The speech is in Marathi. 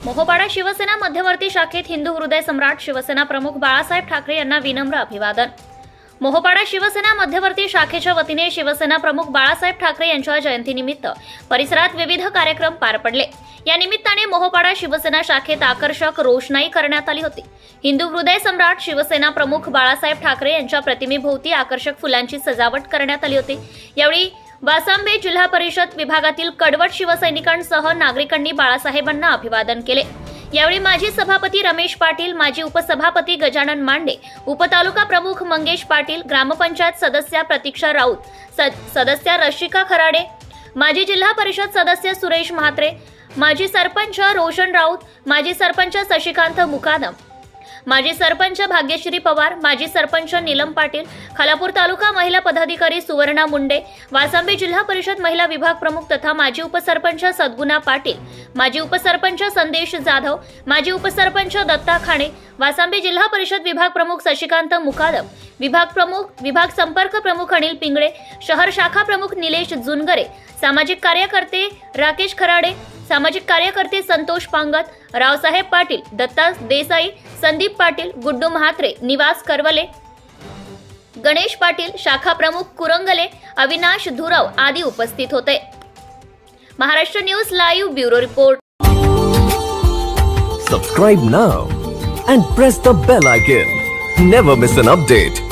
मोहपाडा शिवसेना मध्यवर्ती शाखेत हिंदू हृदय सम्राट शिवसेना प्रमुख बाळासाहेब ठाकरे यांना विनम्र अभिवादन. मोहपाडा शिवसेना मध्यवर्ती शाखेच्या वतीने शिवसेना प्रमुख बाळासाहेब ठाकरे यांच्या जयंतीनिमित्त परिसरात विविध कार्यक्रम पार पडले. या निमित्ताने मोहपाडा शिवसेना शाखेत आकर्षक रोषणाई करण्यात आली होती. हिंदू हृदय सम्राट शिवसेना प्रमुख बाळासाहेब ठाकरे यांच्या प्रतिमेभोवती आकर्षक फुलांची सजावट करण्यात आली होती. यावेळी वासांबे जिल्हा परिषद विभागातील कडवट शिवसैनिकांसह नागरिकांनी बाळासाहेबांना अभिवादन केले. यावेळी माजी सभापती रमेश पाटील माजी उपसभापती गजानन मांडे उपतालुका प्रमुख मंगेश पाटील ग्रामपंचायत सदस्या प्रतीक्षा राऊत सद- सदस्या रशिका खराडे माजी जिल्हा परिषद सदस्य सुरेश म्हात्रे माजी सरपंच रोशन राऊत माजी सरपंच शशिकांत मुकादम माजी सरपंच भाग्यश्री पवार माजी सरपंच नीलम पाटील खालापूर तालुका महिला पदाधिकारी सुवर्णा मुंडे वासांबे जिल्हा परिषद महिला विभाग प्रमुख तथा माजी उपसरपंच सद्गुणा पाटील माजी उपसरपंच संदेश जाधव माजी उपसरपंच दत्ता खाणे वासांबे जिल्हा परिषद विभाग प्रमुख शशिकांत मुकादम विभाग प्रमुख विभाग संपर्क प्रमुख अनिल पिंगळे शहर शाखा प्रमुख निलेश जुनगरे सामाजिक कार्यकर्ते राकेश खराडे सामाजिक कार्यकर्ते संतोष पांगत रावसाहेब पाटील दत्ता देसाई संदीप पाटील गुड्डू म्हात्रे निवास करवले. गणेश पाटील शाखा प्रमुख कुरंगले अविनाश धुरव आदी उपस्थित होते. Maharashtra news live bureau report. Subscribe now and press the bell icon never miss an update